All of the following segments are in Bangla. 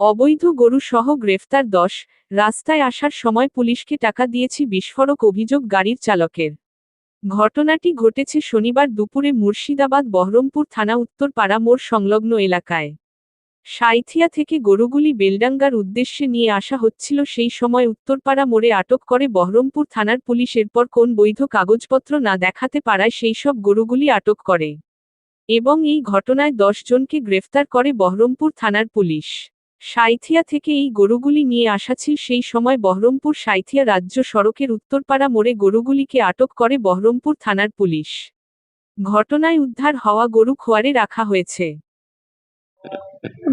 অবৈধ গরু সহ গ্রেফতার দশ, রাস্তায় আসার সময় পুলিশকে টাকা দিয়েছি বিস্ফোরক অভিযোগ গাড়ির চালকের। ঘটনাটি ঘটেছে শনিবার দুপুরে মুর্শিদাবাদ বহরমপুর থানা উত্তরপাড়া মোড় সংলগ্ন এলাকায়। সাইথিয়া থেকে গরুগুলি বেলডাঙ্গার উদ্দেশ্যে নিয়ে আসা হচ্ছিল সেই সময় উত্তরপাড়া মোড়ে আটক করে বহরমপুর থানার পুলিশ এরপর কোন বৈধ কাগজপত্র না দেখাতে পারায় সেই সব গরুগুলি আটক করে। এবং এই ঘটনায় দশ জনকে গ্রেফতার করে বহরমপুর থানার পুলিশ। সাইথিয়া থেকে এই গরুগুলি নিয়ে আসা ছিল সেই সময় বহরমপুর সাইথিয়া রাজ্য সড়কের উত্তরপাড়া মোড়ে গরুগুলিকে আটক করে বহরমপুর থানার পুলিশ। ঘটনায় উদ্ধার হওয়া গরু খোয়ারে রাখা হয়েছে।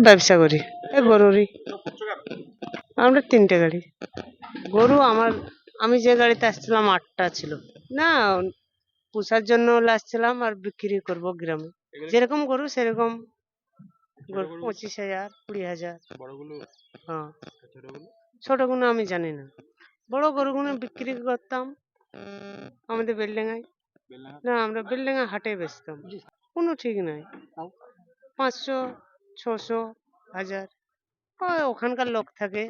ব্যবসা করি গরুরই। আমরা তিনটে গাড়ি। গরু আমার, আমি যে গাড়িতে আসছিলাম আটটা ছিল। না, পোষার জন্য আসছিলাম আর বিক্রি করব গ্রামে। যেরকম গরু, সেরকম পঁচিশ হাজার কুড়ি হাজার। হ্যাঁ। ছোটগুলো? আমি জানি না। বড় গরুগুলো বিক্রি করতাম আমাদের বেলনা না আমরা বিল্ডিংয়ে হাটে বেচতাম। কোনো ঠিক নাই। পাঁচশো ছশো হাজার। ওখানকার লোক থাকে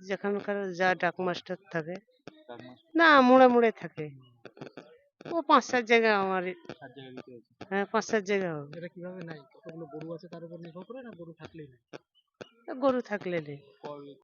যেখানকার যা ডাক মাস্টার থাকে না মোড়ে মোড়ে থাকে। ও পাঁচ সাত জায়গা আমার হ্যাঁ পাঁচ সাত জায়গা হবে। এটা কীভাবে নাই? কতগুলো গরু আছে তার উপর নির্ভর করে না গরু থাকলেই নাই? গরু থাকলে নেই।